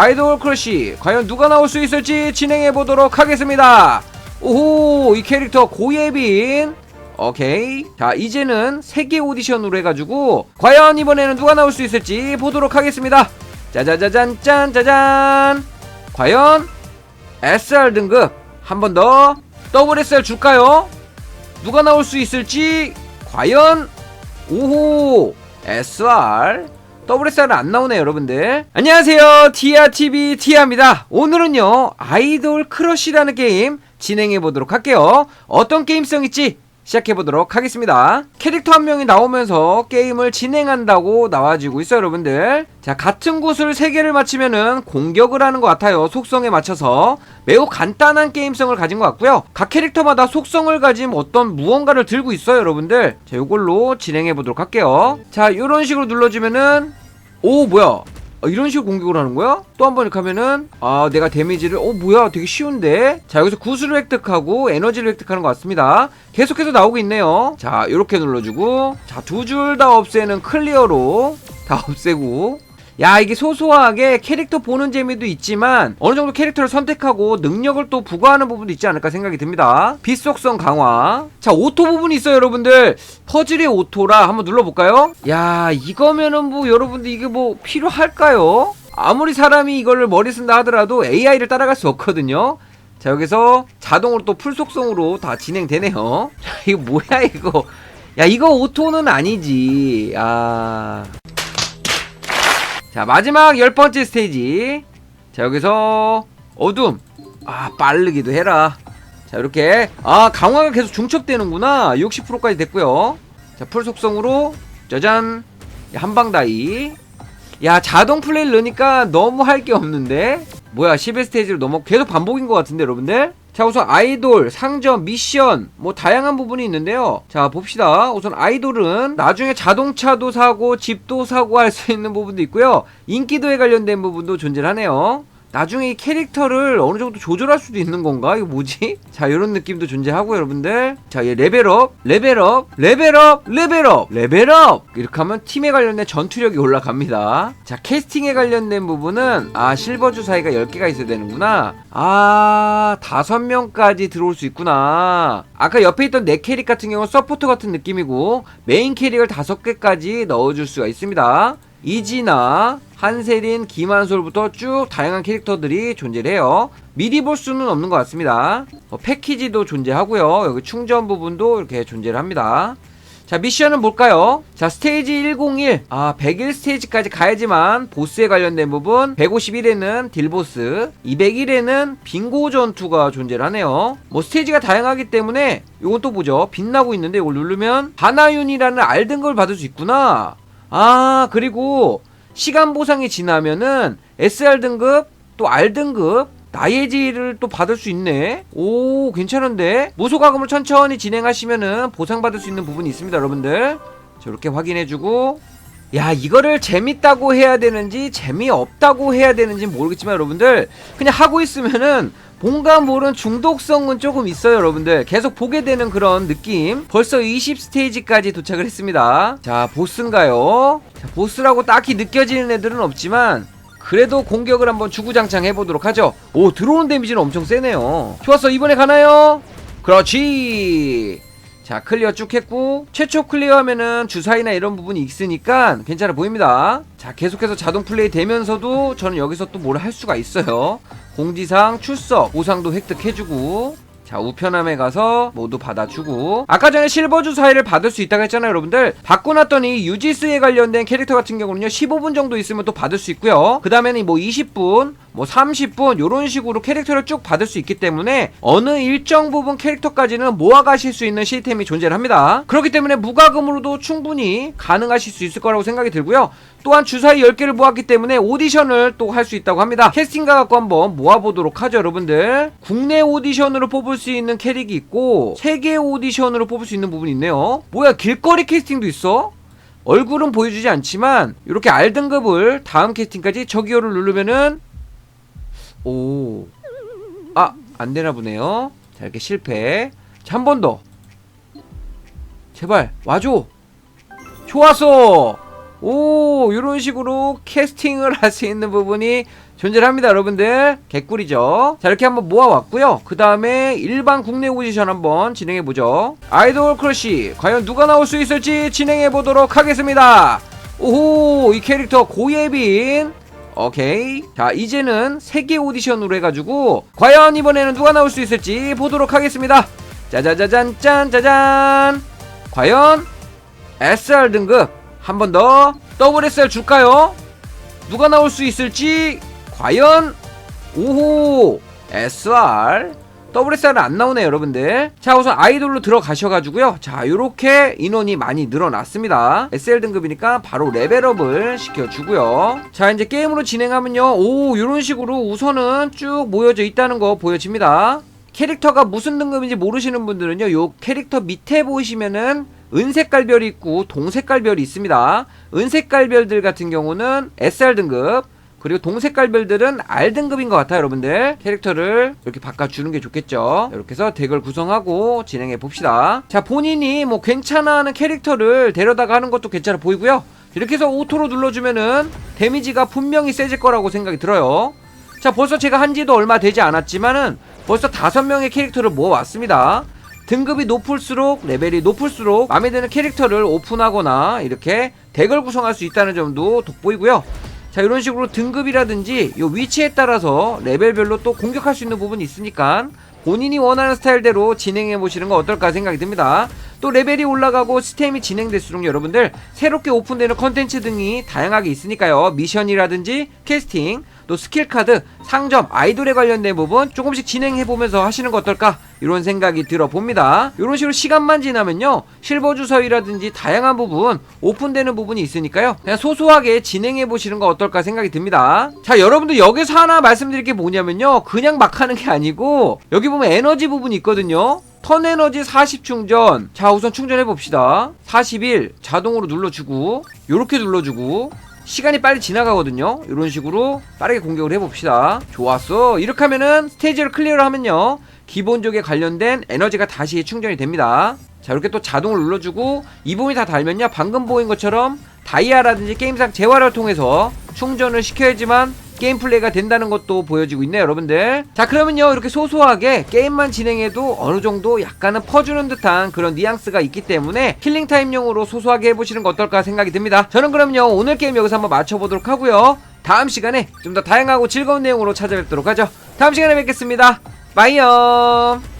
아이돌 크러쉬 과연 누가 나올 수 있을지 진행해 보도록 하겠습니다. 오호 이 캐릭터 고예빈 오케이 자 이제는 세계 오디션으로 해가지고 과연 이번에는 누가 나올 수 있을지 보도록 하겠습니다. 짜자자잔 짠 짜잔 과연 SR 등급 한 번 더 더블 SR 줄까요? 누가 나올 수 있을지 과연 오호 SR WSR은 안 나오네요 여러분들. 안녕하세요. 티아TV 티아입니다. 오늘은요 아이돌 크러쉬라는 게임 진행해보도록 할게요. 어떤 게임성일지? 시작해보도록 하겠습니다. 캐릭터 한 명이 나오면서 게임을 진행한다고 나와지고 있어요 여러분들. 자 같은 곳을 세개를 맞히면은 공격을 하는 것 같아요 속성에 맞춰서. 매우 간단한 게임성을 가진 것 같고요. 각 캐릭터마다 속성을 가진 어떤 무언가를 들고 있어요 여러분들. 자 요걸로 진행해보도록 할게요. 자 요런 식으로 눌러주면은 오 뭐야? 아, 이런 식으로 공격을 하는 거야? 또 한 번 이렇게 하면은 아 내가 데미지를 어 뭐야? 되게 쉬운데? 자 여기서 구슬을 획득하고 에너지를 획득하는 것 같습니다. 계속해서 나오고 있네요. 자 이렇게 눌러주고. 자 두 줄 다 없애는 클리어로 다 없애고 야 이게 소소하게 캐릭터 보는 재미도 있지만 어느 정도 캐릭터를 선택하고 능력을 또 부과하는 부분도 있지 않을까 생각이 듭니다. 빛속성 강화. 자 오토 부분이 있어요 여러분들. 퍼즐의 오토라 한번 눌러볼까요? 야 이거면은 뭐 여러분들 이게 뭐 필요할까요? 아무리 사람이 이거를 머리 쓴다 하더라도 AI를 따라갈 수 없거든요. 자 여기서 자동으로 또 풀속성으로 다 진행되네요. 자 이거 뭐야 이거? 야 이거 오토는 아니지. 아 자 마지막 열 번째 스테이지. 자 여기서 어둠. 아 빠르기도 해라. 자 이렇게. 아 강화가 계속 중첩되는구나. 60%까지 됐고요. 자 풀속성으로 짜잔. 한방 다이. 야 자동 플레이를 넣으니까 너무 할 게 없는데. 뭐야 11스테이지로 넘어. 계속 반복인 것 같은데 여러분들 자 우선 아이돌 상점 미션 뭐 다양한 부분이 있는데요. 자 봅시다. 우선 아이돌은 나중에 자동차도 사고 집도 사고 할 수 있는 부분도 있고요. 인기도에 관련된 부분도 존재를 하네요 나중에 이 캐릭터를 어느 정도 조절할 수도 있는 건가? 이거 뭐지? 자, 이런 느낌도 존재하고 여러분들. 자, 얘 레벨업, 레벨업, 레벨업, 레벨업, 레벨업. 이렇게 하면 팀에 관련된 전투력이 올라갑니다. 자, 캐스팅에 관련된 부분은 아, 실버 주사위가 10개가 있어야 되는구나. 아, 5명까지 들어올 수 있구나. 아까 옆에 있던 네 캐릭 같은 경우는 서포터 같은 느낌이고 메인 캐릭을 5개까지 넣어줄 수가 있습니다. 이지나 한세린, 김한솔부터 쭉 다양한 캐릭터들이 존재를 해요. 미리 볼 수는 없는 것 같습니다. 어, 패키지도 존재하고요. 여기 충전 부분도 이렇게 존재를 합니다. 자 미션은 뭘까요? 자 스테이지 101, 아 101 스테이지까지 가야지만 보스에 관련된 부분 151에는 딜보스 201에는 빙고 전투가 존재를 하네요 뭐 스테이지가 다양하기 때문에 이건 또 보죠 빛나고 있는데 이걸 누르면 하나윤이라는 R등급을 받을 수 있구나 아 그리고 시간 보상이 지나면은 SR 등급 또 R 등급 나의 지를 또 받을 수 있네. 오, 괜찮은데? 무소가금을 천천히 진행하시면은 보상받을 수 있는 부분이 있습니다, 여러분들. 자, 이렇게 확인해주고. 야, 이거를 재밌다고 해야 되는지, 재미없다고 해야 되는지 모르겠지만, 여러분들. 그냥 하고 있으면은, 뭔가 모른 중독성은 조금 있어요, 여러분들. 계속 보게 되는 그런 느낌. 벌써 20 스테이지까지 도착을 했습니다. 자, 보스인가요? 자, 보스라고 딱히 느껴지는 애들은 없지만, 그래도 공격을 한번 주구장창 해보도록 하죠. 오, 들어오는 데미지는 엄청 세네요. 좋았어, 이번에 가나요? 그렇지. 자, 클리어 쭉 했고, 최초 클리어 하면은 주사위나 이런 부분이 있으니까 괜찮아 보입니다. 자, 계속해서 자동 플레이 되면서도 저는 여기서 또 뭘 할 수가 있어요. 공지상 출석, 보상도 획득해주고, 자 우편함에 가서 모두 받아주고 아까 전에 실버 주사위를 받을 수 있다고 했잖아요 여러분들 받고 났더니 유지스에 관련된 캐릭터 같은 경우는요 15분 정도 있으면 또 받을 수 있고요 그 다음에는 뭐 20분 뭐 30분 요런 식으로 캐릭터를 쭉 받을 수 있기 때문에 어느 일정 부분 캐릭터까지는 모아가실 수 있는 시스템이 존재를 합니다. 그렇기 때문에 무과금으로도 충분히 가능하실 수 있을 거라고 생각이 들고요. 또한 주사위 10개를 모았기 때문에 오디션을 또 할 수 있다고 합니다. 캐스팅가 갖고 한번 모아보도록 하죠 여러분들. 국내 오디션으로 뽑을 수 있는 캐릭이 있고 세계 오디션으로 뽑을 수 있는 부분이 있네요. 뭐야 길거리 캐스팅도 있어? 얼굴은 보여주지 않지만 이렇게 R등급을 다음 캐스팅까지 저기요를 누르면은 오. 아, 안 되나 보네요. 자, 이렇게 실패. 자, 한 번 더. 제발, 와줘. 좋았어. 오, 이런 식으로 캐스팅을 할 수 있는 부분이 존재를 합니다 여러분들 개꿀이죠 자 이렇게 한번 모아왔고요 그 다음에 일반 국내 오디션 한번 진행해보죠 아이돌 크러쉬 과연 누가 나올 수 있을지 진행해보도록 하겠습니다 오호 이 캐릭터 고예빈 오케이. 자 이제는 세계 오디션으로 해가지고 과연 이번에는 누가 나올 수 있을지 보도록 하겠습니다. 짜자자잔 짠 짜잔. 과연 SR 등급 한 번 더 더블 SR 줄까요? 누가 나올 수 있을지 과연? 오호 SR 더블 SR은 안 나오네요 여러분들. 자 우선 아이돌로 들어가셔가지고요. 자 요렇게 인원이 많이 늘어났습니다. SL 등급이니까 바로 레벨업을 시켜주고요. 자 이제 게임으로 진행하면요. 오 요런 식으로 우선은 쭉 모여져 있다는 거 보여집니다. 캐릭터가 무슨 등급인지 모르시는 분들은요 요 캐릭터 밑에 보시면은 은색깔 별이 있고 동색깔 별이 있습니다. 은색깔 별들 같은 경우는 SR 등급 그리고 동색깔 별들은 R 등급인 것 같아요 여러분들. 캐릭터를 이렇게 바꿔주는 게 좋겠죠. 이렇게 해서 덱을 구성하고 진행해 봅시다. 자 본인이 뭐 괜찮아 하는 캐릭터를 데려다가 하는 것도 괜찮아 보이고요. 이렇게 해서 오토로 눌러주면은 데미지가 분명히 세질 거라고 생각이 들어요. 자 벌써 제가 한지도 얼마 되지 않았지만은 벌써 다섯 명의 캐릭터를 모아왔습니다. 등급이 높을수록 레벨이 높을수록 마음에 드는 캐릭터를 오픈하거나 이렇게 덱을 구성할 수 있다는 점도 돋보이고요 자 이런 식으로 등급이라든지 요 위치에 따라서 레벨별로 또 공격할 수 있는 부분이 있으니까 본인이 원하는 스타일대로 진행해 보시는 거 어떨까 생각이 듭니다. 또 레벨이 올라가고 스템이 진행될수록 여러분들 새롭게 오픈되는 컨텐츠 등이 다양하게 있으니까요. 미션이라든지 캐스팅 또 스킬 카드 상점 아이돌에 관련된 부분 조금씩 진행해 보면서 하시는 거 어떨까? 이런 생각이 들어 봅니다. 이런 식으로 시간만 지나면요. 실버 주서이라든지 다양한 부분 오픈되는 부분이 있으니까요. 그냥 소소하게 진행해 보시는 거 어떨까 생각이 듭니다. 자 여러분들 여기서 하나 말씀드릴 게 뭐냐면요. 그냥 막 하는 게 아니고 여기 보면 에너지 부분이 있거든요. 턴 에너지 40 충전. 자 우선 충전해 봅시다. 41 자동으로 눌러주고 요렇게 눌러주고 시간이 빨리 지나가거든요. 이런 식으로 빠르게 공격을 해봅시다. 좋았어. 이렇게 하면은 스테이지를 클리어를 하면요. 기본적에 관련된 에너지가 다시 충전이 됩니다. 자 이렇게 또 자동을 눌러주고 이 부분이 다 달면요. 방금 보인 것처럼 다이아라든지 게임상 재활을 통해서 충전을 시켜야지만 게임 플레이가 된다는 것도 보여지고 있네요 여러분들. 자 그러면요 이렇게 소소하게 게임만 진행해도 어느 정도 약간은 퍼주는 듯한 그런 뉘앙스가 있기 때문에 킬링 타임용으로 소소하게 해보시는 거 어떨까 생각이 듭니다. 저는 그럼요 오늘 게임 여기서 한번 맞춰보도록 하고요. 다음 시간에 좀 더 다양하고 즐거운 내용으로 찾아뵙도록 하죠. 다음 시간에 뵙겠습니다. 빠이염